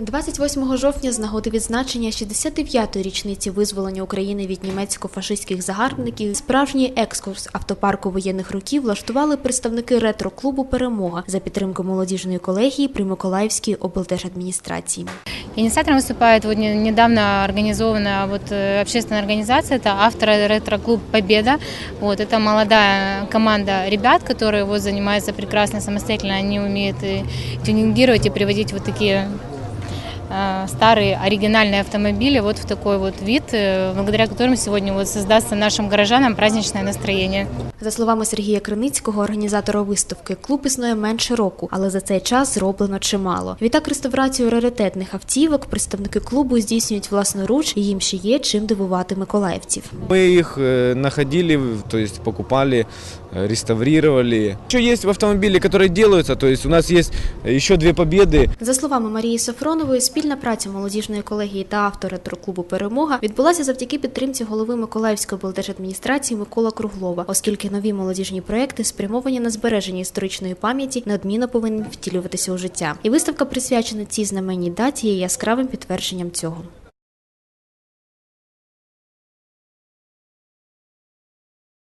28 жовтня з нагоди відзначення 69-ї річниці визволення України від німецько-фашистських загарбників справжній екскурс автопарку воєнних років влаштували представники ретро-клубу Перемога за підтримки молодіжної колегії при Миколаївській облдержадміністрації. Инициатором выступает вот не- недавно организованная вот э, общественная организация, это автор ретро-клуб «Победа». Вот, это молодая команда ребят, которые вот занимаются прекрасно самостоятельно, они умеют и тюнингировать и приводить вот такие э, старые оригинальные автомобили вот в такой вот вид, э, благодаря которым сегодня вот создастся нашим горожанам праздничное настроение. За словами Сергія Криницького, організатора виставки, клуб існує менше року, але за цей час зроблено чимало. Відтак реставрацію раритетних автівок представники клубу здійснюють власноруч, і їм ще є чим дивувати миколаївців. Мы их э, находили, в- то есть покупали, э, реставрировали. Еще есть автомобили, которые делаются, то есть у нас есть еще две победы. За словами Марії Сафронової, спільна праця молодіжної колегії та автора ретро-клубу Перемога відбулася завдяки підтримці голови Миколаївської облдержадміністрації Микола Круглова, оскільки нові молодіжні проекти спрямовані на збереження історичної пам'яті, неодмінно повинні втілюватися у життя. І виставка присвячена цій знаменній даті є яскравим підтвердженням цього.